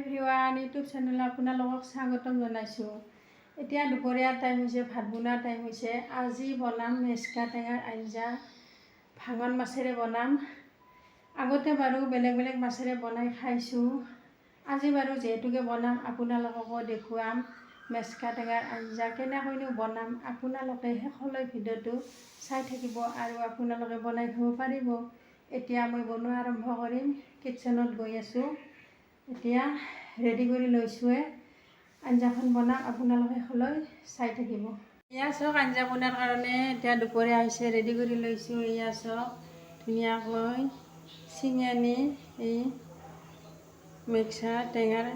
Everyone YouTube চেনেলত আপোনালোকক স্বাগতম জনাইছোঁ। এতিয়া দুপৰীয়া টাইম হৈছে, ভাত বনোৱা টাইম হৈছে। আজি বনাম মেচকা টেঙাৰ আঞ্জা। ভাঙন মাছেৰে বনাম। আগতে বাৰু বেলেগ বেলেগ মাছেৰে বনাই খাইছোঁ। আজি বাৰু যিহেতুকে বনাম, আপোনালোককো দেখুৱাম মেচকা টেঙাৰ আঞ্জা কেনেকৈনো বনাম আপোনালোকে শেষলৈ ভিডিঅ'টো চাই থাকিব আৰু আপোনালোকে বনাই খাব পাৰিব। এতিয়া মই বনোৱা আৰম্ভ কৰিম। কিটচেনত গৈ আছোঁ। এতিয়া ৰেডি কৰি লৈছোঁৱে আঞ্জাখন বনাম, আপোনালোকে শেষলৈ চাই থাকিব। এয়া চাওক, আঞ্জা বনোৱাৰ কাৰণে এতিয়া দুপৰীয়া হৈছে ৰেডি কৰি লৈছোঁ। এয়া চাওক, ধুনীয়াকৈ ছিঙি আনি এই মিক্সাৰ টেঙাৰ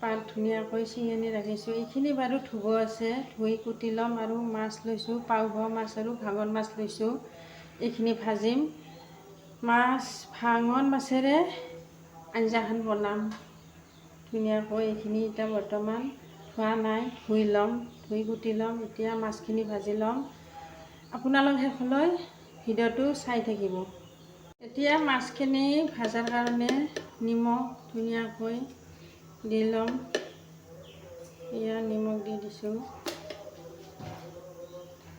পাত ধুনীয়াকৈ ছিঙি আনি ৰাখিছোঁ। এইখিনি বাৰু ধুব আছে, ধুই কুটি ল'ম আৰু মাছ লৈছোঁ পাও মাছ আৰু ভাঙন মাছ লৈছোঁ। এইখিনি ভাজিম। মাছ, ভাঙন মাছেৰে আঞ্জাখন বনাম। ধুনীয়াকৈ এইখিনি এতিয়া বৰ্তমান ধোৱা নাই। ধুই ল'ম ধুই কুটি ল'ম এতিয়া মাছখিনি ভাজি ল'ম। আপোনালোক শেষলৈ ভিডিঅ'টো চাই থাকিব। এতিয়া মাছখিনি ভজাৰ কাৰণে নিমখ ধুনীয়াকৈ দি ল'ম। এয়া নিমখ দি দিছোঁ।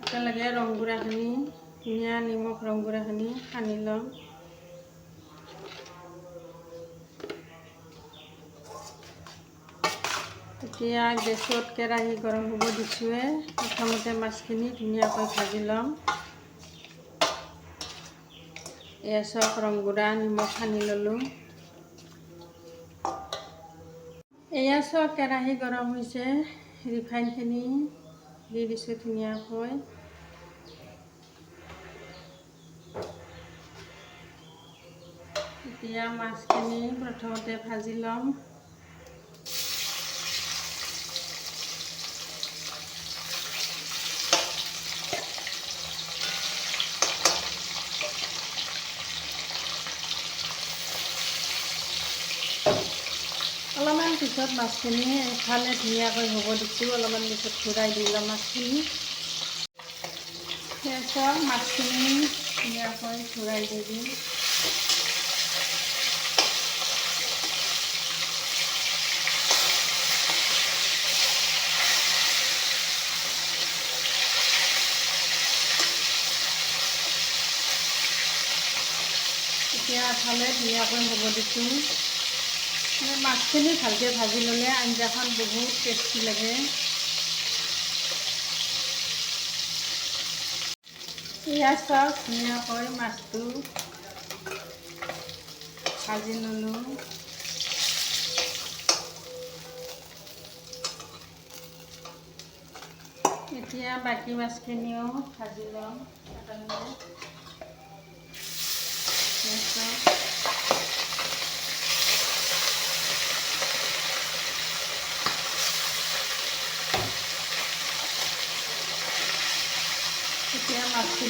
একেলগে ৰংগুড়াখিনি ধুনীয়া নিমখ ৰংগুড়াখিনি সানি ল'ম। এতিয়া গেছত কেৰাহী গৰম হ'ব দিছোঁৱে প্ৰথমতে মাছখিনি ধুনীয়াকৈ ভাজি ল'ম। এয়া চক ৰংগুড়া নিমখ সানি ল'লোঁ। এয়া চক কেৰাহী গৰম হৈছে। ৰিফাইনখিনি দি দিছোঁ ধুনীয়াকৈ। এতিয়া মাছখিনি প্ৰথমতে ভাজি ল'ম অলপমান পিছত মাছখিনি এফালে ধুনীয়াকৈ হ'ব দিছোঁ, অলপমান পিছত ঘূৰাই দি মাছখিনি। তাৰপিছত মাছখিনি ধুনীয়াকৈ ঘূৰাই দি দিম। এতিয়া এফালে ধুনীয়াকৈ হ'ব দিছোঁ। মাছখিনি ভালকৈ ভাজি ল'লে আঞ্জাখন বহুত টেষ্টি লাগে। এয়া চাওক ধুনীয়াকৈ মাছটো ভাজি ল'লোঁ। এতিয়া বাকী মাছখিনিও ভাজি ল'ম।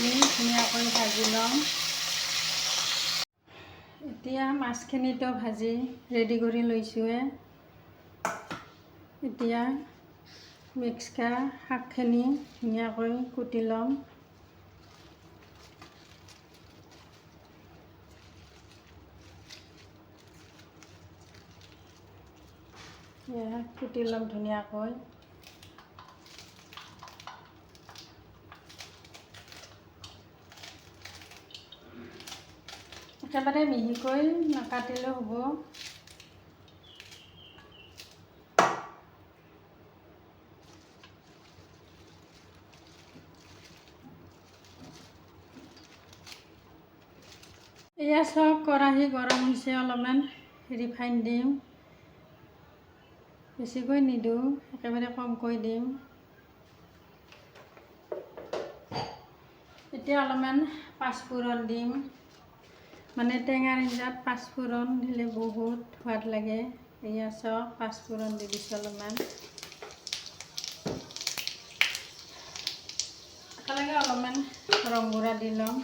মাছখিনি ধুনীয়াকৈ ভাজি ল'ম এতিয়া মাছখিনিতো ভাজি ৰেডি কৰি লৈছোঁৱে এতিয়া মিক্সকা শাকখিনি ধুনীয়াকৈ কুটি ল'ম। কুটি ল'ম ধুনীয়াকৈ। একেবাৰে মিহিকৈ নাকাটিলেও হ'ব। এয়া চব কেৰাহী গৰম হৈছে অলপমান, ৰিফাইন দিম। বেছিকৈ নিদিওঁ, একেবাৰে কমকৈ দিম। এতিয়া অলপমান পাঁচফোৰণ দিম। মানে টেঙাৰ আঞ্জাত, পাঁচফোৰণ দিলে বহুত সোৱাদ লাগে। এয়া চব পাঁচফোৰণ দি দিছোঁ অলপমান। একেলগে অলপমান ৰংগুড়া দি ল'ম।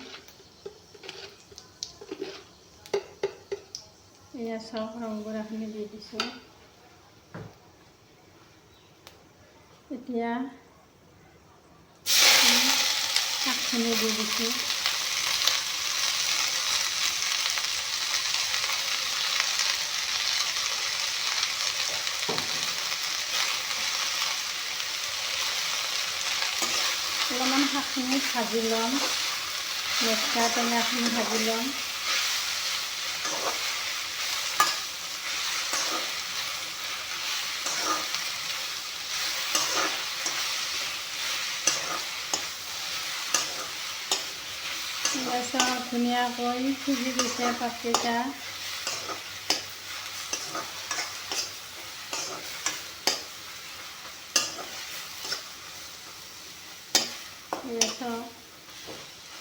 এয়া চব ৰংগুড়াখিনি দি দিছোঁ। এতিয়া শাকখিনি দি দিছোঁ অলপমান শাকখিনি ভাজি ল'ম মেচকা টেঙাখিনি ভাজি ল'ম। তাৰপিছত ধুনীয়াকৈ সিজি গৈছে পাতকেইটা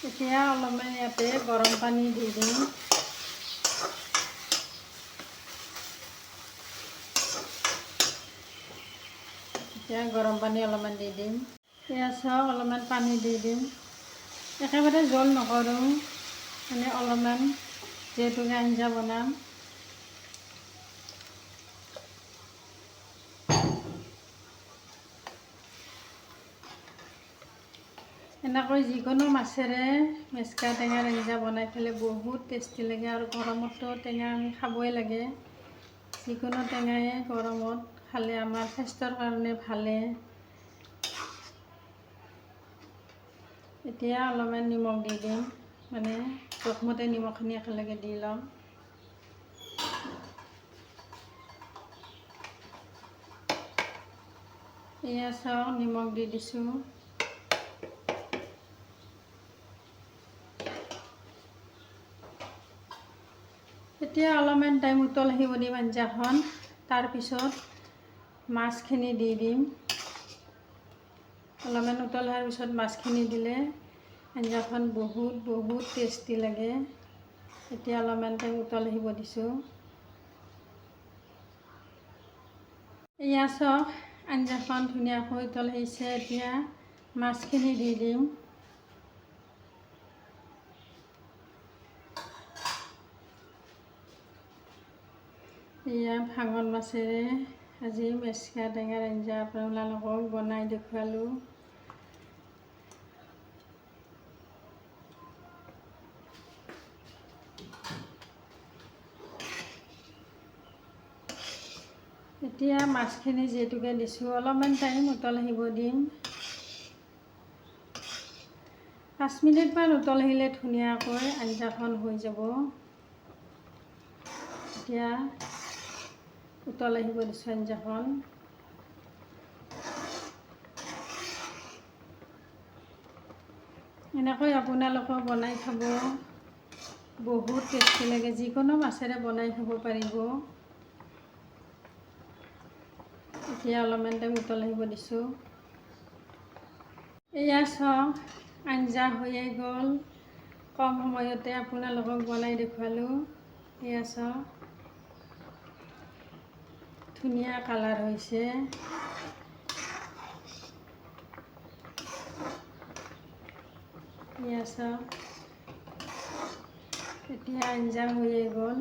এতিয়া অলপমান ইয়াতে গৰম পানী দি দিম। এতিয়া গৰম পানী অলপমান দি দিম। পিঁয়াজ চাওঁ অলপমান পানী দি দিম। একেবাৰে জোল নকৰোঁ। মানে অলপমান যিহেতুকে আঞ্জা বনাম। এনেকৈ যিকোনো মাছেৰে মেচকা টেঙাৰ আঞ্জা বনাই পেলাই বহুত টেষ্টি লাগে আৰু গৰমতো টেঙা আমি খাবই লাগে। যিকোনো টেঙাই গৰমত খালে আমাৰ স্বাস্থ্যৰ কাৰণে ভালে। এতিয়া অলপমান নিমখ দি দিম মানে জোখমতে নিমখখিনি একেলগে দি ল'ম। এয়া চাওঁ, নিমখ দি দিছোঁ। এতিয়া অলপমান টাইম উতল আহিব দিম আঞ্জাখন। তাৰপিছত মাছখিনি দি দিম। অলপমান উতল হোৱাৰ পিছত মাছখিনি দিলে আঞ্জাখন বহুত বহুত টেষ্টি লাগে। এতিয়া অলপমান টাইম উতল আহিব দিছোঁ। এয়া চাওক আঞ্জাখন ধুনীয়াকৈ উতল আহিছে। এতিয়া মাছখিনি দি দিম। এয়া ভাঙন মাছেৰে আজি মেচকা টেঙাৰ আঞ্জা আপোনালোকক বনাই দেখুৱালোঁ। এতিয়া মাছখিনি যিহেতুকে দিছোঁ, অলপমান টাইম উতল আহিব দিম। পাঁচ মিনিটমান উতল আহিলে ধুনীয়াকৈ আঞ্জাখন হৈ যাব। এতিয়া উতল আহিব দিছোঁ আঞ্জাখন এনেকৈ আপোনালোকেও বনাই খাব। বহুত টেষ্টি লাগে, যিকোনো মাছেৰে বনাই খাব পাৰিব। এতিয়া অলপমান টাইম উতল আহিব দিছোঁ। এয়া চাওক আঞ্জা হৈয়ে গ'ল। কম সময়তে আপোনালোকক বনাই দেখুৱালোঁ। এয়া চাওক ধুনীয়া এয়া চাওক। এতিয়া আঞ্জা হৈয়ে গ'ল।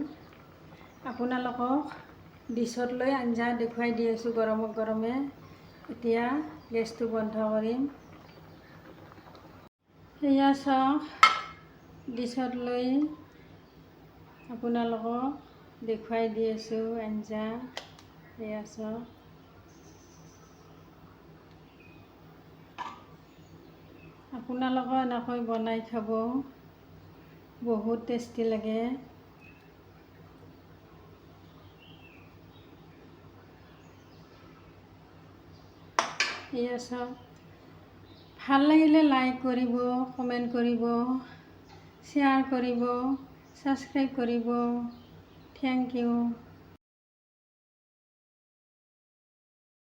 আপোনালোকক ডিছত লৈ আঞ্জা দেখুৱাই দি আছোঁ গৰমে গৰমে। এতিয়া গেছটো বন্ধ কৰিম। সেয়া চাওক। ডিছত লৈ আপোনালোকক দেখুৱাই দি আছোঁ আঞ্জা। সেয়া চাওক আপোনালোকেও এনেকৈ বনাই খাব বহুত টেষ্টি লাগে। এয়া চাওক ভালো লাগিলে লাইক কৰিব কমেণ্ট কৰিব শ্বেয়াৰ কৰিব ছাবস্ক্ৰাইব কৰিব। Thank you